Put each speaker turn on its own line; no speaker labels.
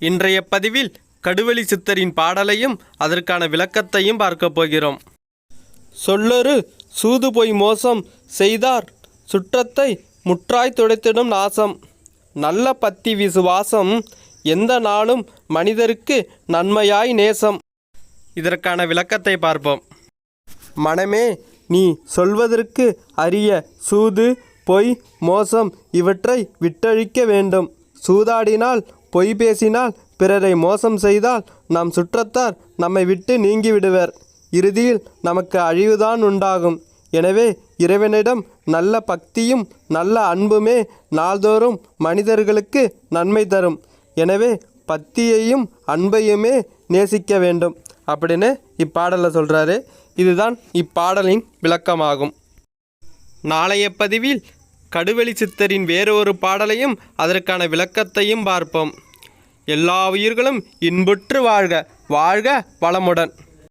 இன்றைய பதிவில் கடுவெளி சித்தரின் பாடலையும் அதற்கான விளக்கத்தையும் பார்க்கப் போகிறோம். சொல்லொரு சூது பொய் மோசம் செய்தார் சுற்றத்தை முற்றாய் துடைத்திடும் நாசம். நல்ல பத்தி விசுவாசம் எந்த நாளும் மனிதருக்கு நன்மையாய் நேசம். இதற்கான விளக்கத்தை பார்ப்போம். மனமே நீ சொல்வதற்கு அரிய சூது பொய் மோசம் இவற்றை விட்டழிக்க வேண்டும். சூதாடினால் பொய் பேசினால் பிறரை மோசம் செய்தால் நம் சுற்றத்தார் நம்மை விட்டு நீங்கிவிடுவர். இறுதியில் நமக்கு அழிவுதான் உண்டாகும். எனவே இறைவனிடம் நல்ல பக்தியும் நல்ல அன்புமே நாள்தோறும் மனிதர்களுக்கு நன்மை தரும். எனவே பக்தியையும் அன்பையுமே நேசிக்க வேண்டும். அப்படின்னு இப்பாடலில் சொல்கிறாரு இதுதான் இப்பாடலின் விளக்கமாகும். நாளைய பதிவில் கடுவெளி சித்தரின் வேறொரு பாடலையும் அதற்கான விளக்கத்தையும் பார்ப்போம். எல்லா உயிர்களும் இன்புற்று வாழ்க வாழ்க வளமுடன்.